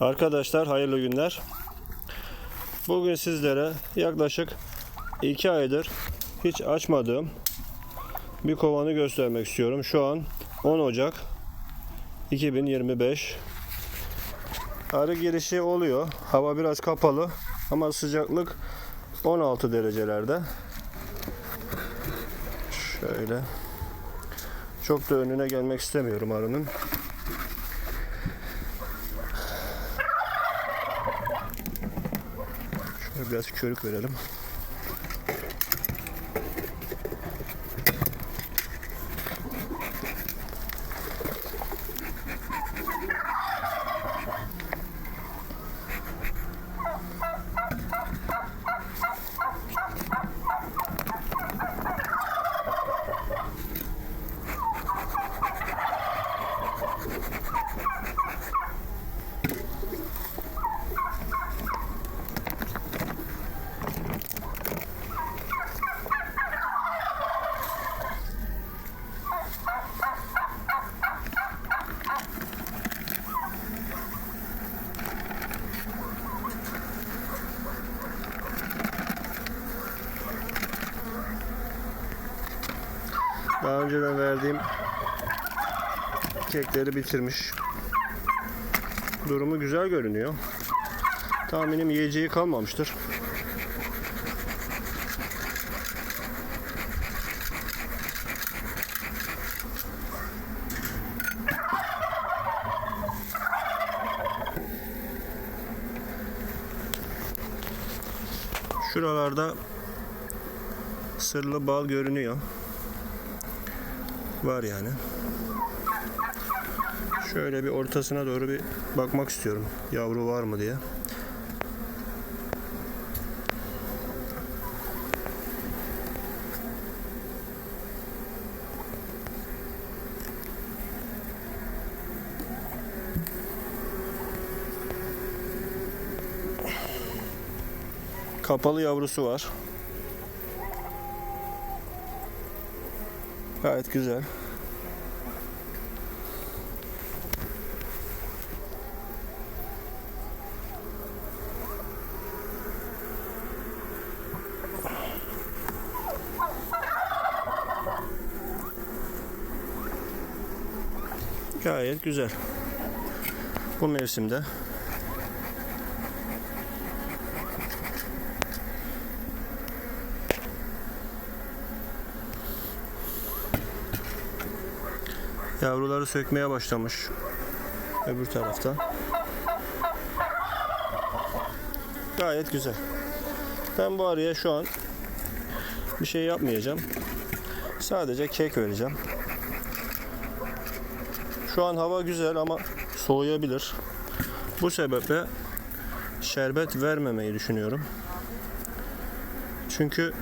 Arkadaşlar hayırlı günler. Bugün sizlere yaklaşık 2 aydır hiç açmadığım bir kovanı göstermek istiyorum. Şu an 10 Ocak 2025. Arı girişi oluyor. Hava biraz kapalı ama sıcaklık 16 derecelerde. Şöyle. Çok da önüne gelmek istemiyorum arının. Şöyle biraz körük verelim. Daha önceden verdiğim kekleri bitirmiş. Durumu güzel görünüyor. Tahminim yiyeceği kalmamıştır. Şuralarda sırlı bal görünüyor. Var yani. Şöyle bir ortasına doğru bir bakmak istiyorum. Yavru var mı diye. Kapalı yavrusu var. Gayet güzel. Gayet güzel. Bu mevsimde Yavruları sökmeye başlamış. Öbür tarafta. Gayet güzel. Ben bu arıya şu an bir şey yapmayacağım. Sadece kek vereceğim. Şu an hava güzel ama soğuyabilir. Bu sebeple şerbet vermemeyi düşünüyorum. Çünkü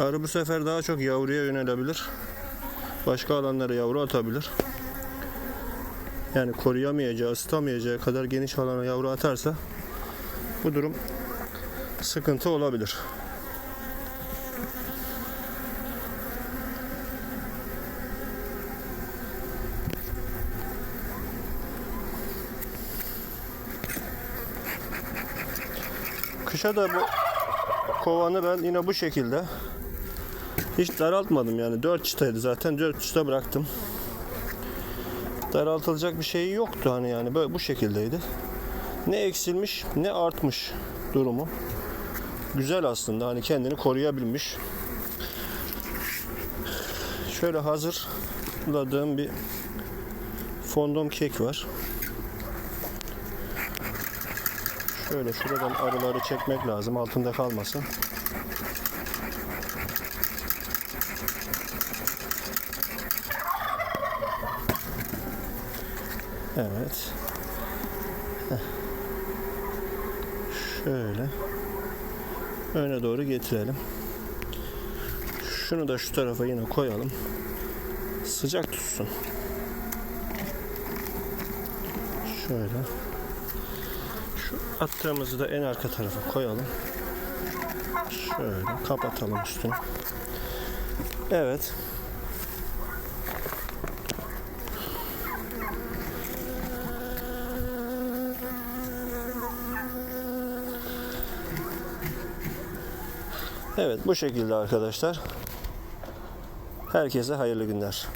Arı bu sefer daha çok yavruya yönelebilir. Başka alanlara yavru atabilir. Yani koruyamayacağı, ısıtamayacağı kadar geniş alana yavru atarsa bu durum sıkıntı olabilir. Kışa da bu kovanı ben yine bu şekilde hiç daraltmadım yani 4 çıtaydı zaten 4 çıta bıraktım. Daraltılacak bir şey yoktu hani yani böyle bu şekildeydi. Ne eksilmiş ne artmış durumu. Güzel aslında hani kendini koruyabilmiş. Şöyle hazırladığım bir fondom kek var. Şöyle şuradan arıları çekmek lazım altında kalmasın. Evet. Şöyle. Öne doğru getirelim. Şunu da şu tarafa yine koyalım. Sıcak tutsun. Şöyle. Şu attığımızı da en arka tarafa koyalım. Şöyle kapatalım üstünü. Evet. Evet bu şekilde arkadaşlar. Herkese hayırlı günler.